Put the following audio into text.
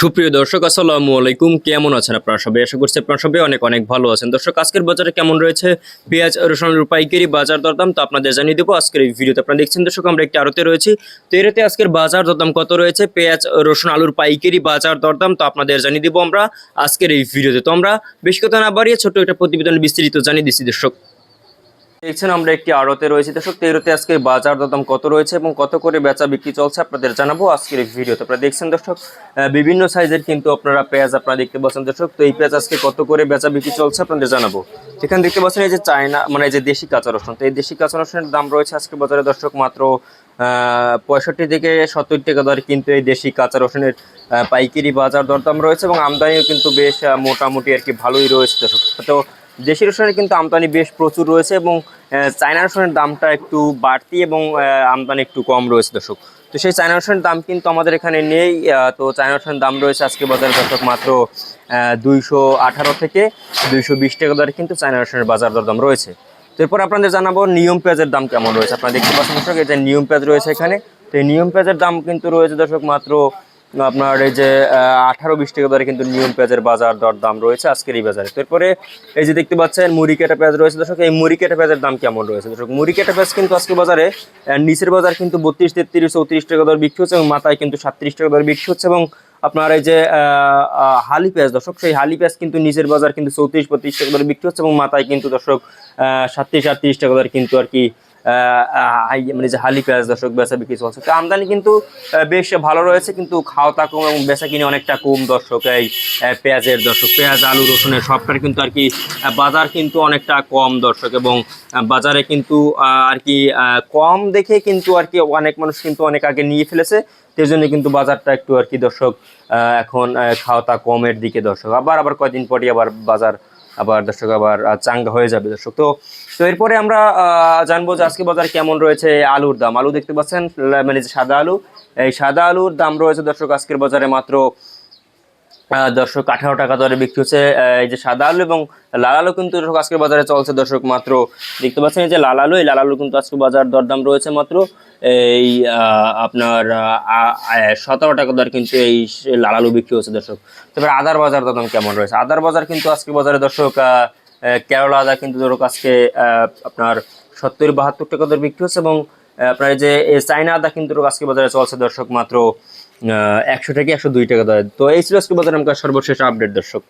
সুপ্রিয় দর্শক, আসসালামু আলাইকুম। কেমন আছেন আপনারা সবাই? আশা করছি আপনারা সবাই অনেক অনেক ভালো আছেন। দর্শক, আজকের বাজারে কেমন রয়েছে? পেঁয়াজ রসুনের পাইকারি, বাজার দরদাম তো আপনাদের জানিয়ে দেবো। আজকের এই ভিডিওতে আপনারা দেখছেন দর্শক, আমরা একটি আড়তে রয়েছি। তো এরতে আজকের বাজার দরদাম কত রয়েছে? পেঁয়াজ, রসুন, আলুর পাইকারি বাজার দরদাম তো আপনাদের জানিয়ে দেবো আমরা আজকের এই ভিডিওতে। তো আমরা বেশি কথা না বাড়িয়ে ছোট্ট একটা প্রতিবেদন বিস্তারিত জানিয়ে দিচ্ছি দর্শক। দেখছেন, আমরা একটি আড়তে রয়েছে। দর্শক, তেরোতে আজকে বাজার দরদাম কত রয়েছে এবং কত করে বেচা বিক্রি চলছে আপনাদের জানাব আজকের এই ভিডিওতে। আপনারা দেখছেন, দর্শক বিভিন্ন সাইজের কিন্তু আপনারা পেঁয়াজ আপনারা দেখতে পাচ্ছেন। দর্শক, তো এই পেঁয়াজ আজকে কত করে বেচা বিক্রি চলছে আপনাদের জানাব। এখানে দেখতে পাচ্ছেন, এই যে চায়না মানে যে দেশি কাঁচা রসুন, তো এই দেশি কাঁচা রসুনের দাম রয়েছে আজকে বাজারে, দর্শক, মাত্র পঁয়ষট্টি থেকে সত্তর টাকা দরে কিন্তু এই দেশি কাঁচা রসুনের পাইকারি বাজার দরদাম রয়েছে এবং আমদানিও কিন্তু বেশ মোটামুটি আর কি ভালোই রয়েছে, দর্শক। তো দেশি রসুনের কিন্তু আমদানি বেশ প্রচুর রয়েছে এবং চায়না রসুনের দামটা একটু বাড়তি এবং আমদানি একটু কম রয়েছে দর্শক। তো সেই চায়না রসুনের দাম কিন্তু আমাদের এখানে নেই। তো চায়না রসুনের দাম রয়েছে আজকে বাজারে দর্শক মাত্র দুইশো আঠারো থেকে দুইশো বিশ টাকা দরে কিন্তু চায়না রসুনের বাজার দরদাম রয়েছে। তো এরপর আপনাদের জানাব নিয়ম পেঁয়াজের দাম কেমন রয়েছে। আপনারা দেখতে পাচ্ছেন দর্শক যে নিয়ম পেঁয়াজ রয়েছে এখানে। তো এই নিয়ম পেঁয়াজের দাম কিন্তু রয়েছে দর্শক মাত্র আপনার এই যে আঠারো বিশ টাকা দরে কিন্তু নিয়ম পেঁয়াজের বাজার দর দাম রয়েছে আজকের এই বাজারে। তারপরে এই যে দেখতে পাচ্ছেন, মুড়ি কেটা পেঁয়াজ রয়েছে। দর্শক, এই মুড়ি কেটা পেঁয়াজের দাম কেমন রয়েছে? দর্শক, মুড়ি কেটা পেঁয়াজ কিন্তু আজকে বাজারে নিচের বাজার কিন্তু বত্রিশ, তেত্রিশ, চৌত্রিশ টাকা দর বিক্রি হচ্ছে এবং মাথায় কিন্তু সাতত্রিশ টাকা দর বিক্রি হচ্ছে এবং আপনার এই যে হালি পেঁয়াজ, দর্শক, সেই হালি পেঁয়াজ কিন্তু নিচের বাজার কিন্তু চৌত্রিশ, বত্রিশ টাকা দরে বিক্রি হচ্ছে এবং মাথায় কিন্তু দর্শক সাতত্রিশ, আটত্রিশ টাকা দর কিন্তু আর কি মানে যে হালি পেঁয়াজ দর্শক বেচা বিক্রি চলছে। তো আমদানি কিন্তু বেশ ভালো রয়েছে কিন্তু খাওয়া কম এবং বেচা কিনে অনেকটা কম দর্শক এই পেঁয়াজের দর্শক। পেঁয়াজ আলু রসুনের সবটার কিন্তু আর কি বাজার কিন্তু অনেকটা কম দর্শক এবং বাজারে কিন্তু আর কি কম দেখে কিন্তু আর কি অনেক মানুষ কিন্তু অনেক আগে নিয়ে ফেলেছে। সেই জন্য কিন্তু বাজারটা একটু আর কি দর্শক এখন আহ, খাওয়া কমের দিকে দর্শক। আবার আবার কয়দিন পরই আবার বাজার আবার দর্শক আবার চাঙ্গা হয়ে যাবে দর্শক। তো তো এরপরে আমরা জানব যে আজকে বাজার কেমন রয়েছে আলুর দাম। আলু দেখতে পাচ্ছেন মানে যে সাদা আলু, এই সাদা আলুর দাম রয়েছে দর্শক আজকের বাজারে মাত্র দর্শক আঠারো টাকা দরে বিক্রি হচ্ছে এই যে সাদা আলু এবং লাল আলু কিন্তু দর্শক আজকের বাজারে চলছে দর্শক মাত্র। দেখতে পাচ্ছেন এই যে লাল আলু, এই লাল আলু কিন্তু আজকে বাজার দরদাম রয়েছে মাত্র। এই আপনার সতেরো টাকা দর কিন্তু এই লাল আলু বিক্রি হচ্ছে দর্শক। তারপরে আদার বাজার দরদাম কেমন রয়েছে? আদার বাজার কিন্তু আজকে বাজারে দর্শক কেরলা আদা কিন্তু ধরো আজকে আপনার সত্তর বাহাত্তর টাকা দর বিক্রি হচ্ছে এবং আপনার যে চায়না আদা কিন্তু আজকে বাজারে চলছে, দর্শক, মাত্র একশো থেকে একশো দুই টাকা দরে। তো এই ছিল আজকে বাজারে আমার সর্বশেষ আপডেট, দর্শক।